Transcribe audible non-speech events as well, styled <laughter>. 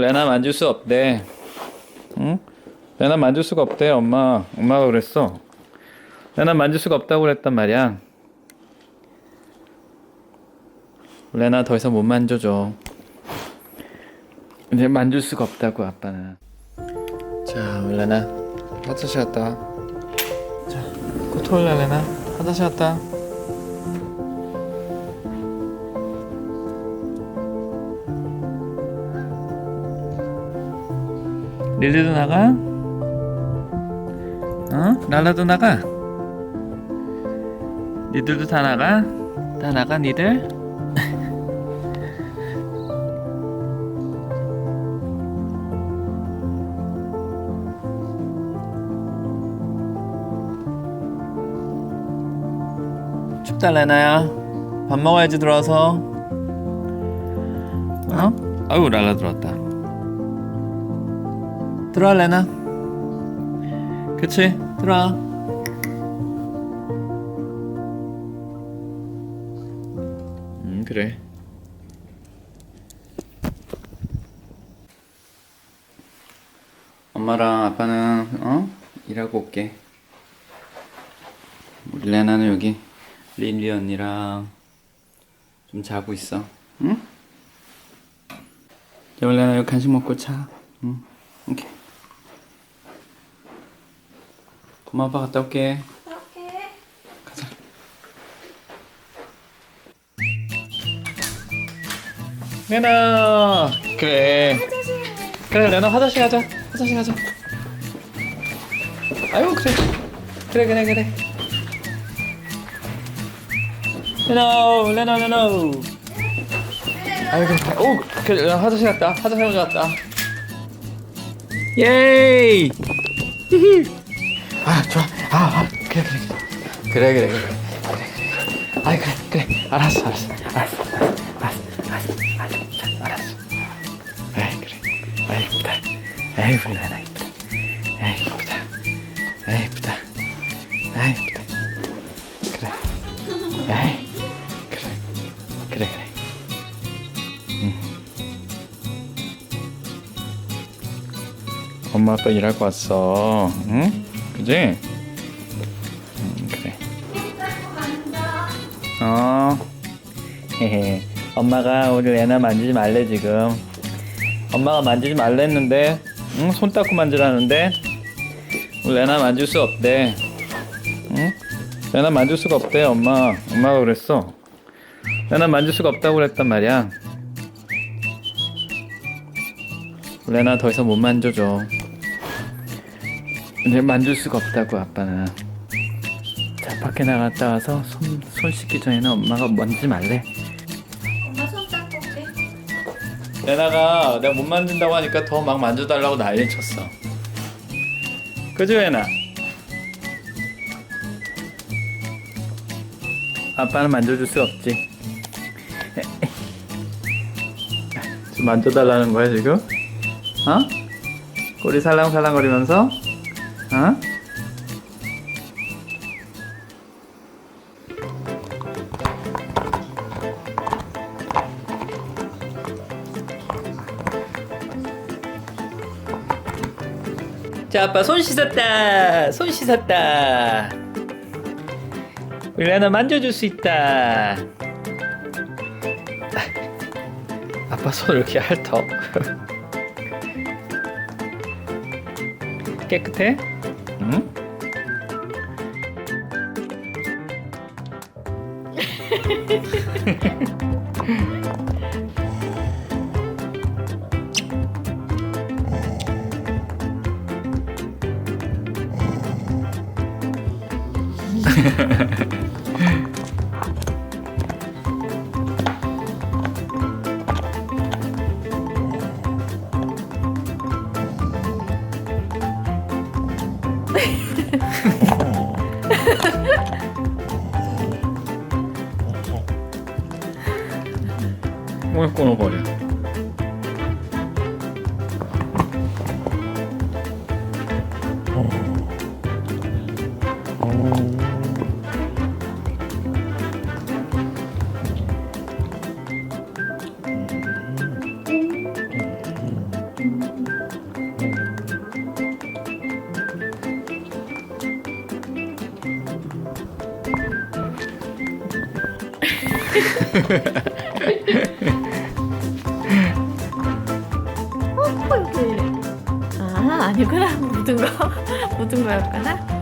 레나 만질 수 없대. 응? 레나 만질 수가 없대, 엄마. 엄마가 그랬어. 레나 만질 수가 없다고 그랬단 말이야. 레나 더 이상 못 만져줘. 이제 만질 수가 없다고, 아빠는. 자, 레나. 화장실 갔다 와. 자, 코토올라 레나. 화장실 갔다 릴리도 나가? 어? 랄라도 나가? 니들도 다 나가? 다 나가 니들? <laughs> 춥다 레나야 밥 먹어야지 들어와서 어? 아유 랄라 들어왔다 들어와 레나? 그치? 들어와. 음 그래. 엄마랑 아빠는 어? 일하고 올게. 우리 레나는 여기 린리 언니랑 좀 자고 있어. 응? 자 레나 여기 간식 먹고 자. 응? 오케이 엄마 아빠 갔다 올게. 이렇게 가자. 레나! 그래. 그래 레나 화장실 가자. 화장실 가자. 아이고 그래. 그래 그래 그래. 레나 레나. 레나. 아이고 오 그래 레나 화장실 갔다. 화장실 갔다. 예이! 히히. 아 좋아. 아, 아 그래 그래 그래. 그래 그래 그래. 그래 아이 그래 그래. 알았어 알았어. 알았어 알았어 알았어 알았어. 알았어 아이 그래. 아이 엄마 아빠 일하고 왔어. 응? 그지? 음, 그래. 어. 헤헤. 엄마가 우리 레나 만지지 말래 지금. 엄마가 만지지 말래 했는데 응? 손 닦고 만지라는데? 우리 레나 만질 수 없대. 응? 레나 만질 수가 없대 엄마. 엄마가 그랬어. 레나 만질 수가 없다고 그랬단 말이야. 레나 더 이상 못 만져줘 이제 만질 수가 없다고 아빠는 자 밖에 나갔다 와서 손, 손 씻기 전에는 엄마가 만지지 말래 엄마 손 닦고 올게 레나가 내가 못 만진다고 하니까 더 막 만져달라고 난리 쳤어 그지 레나? 아빠는 만져줄 수 없지 지금 만져달라는 거야 지금? 어? 꼬리 살랑살랑거리면서? 어? 자, 아빠 손 씻었다. 손 씻었다. 우리 레나 만져줄 수 있다. 아빠 손 이렇게 핥어. <laughs> 깨끗해? Ha ha ha ha. 뭘 끊어버려. 어, 여기. 아, 아니구나. <laughs> 묻은 거. <laughs> 묻은 거였구나.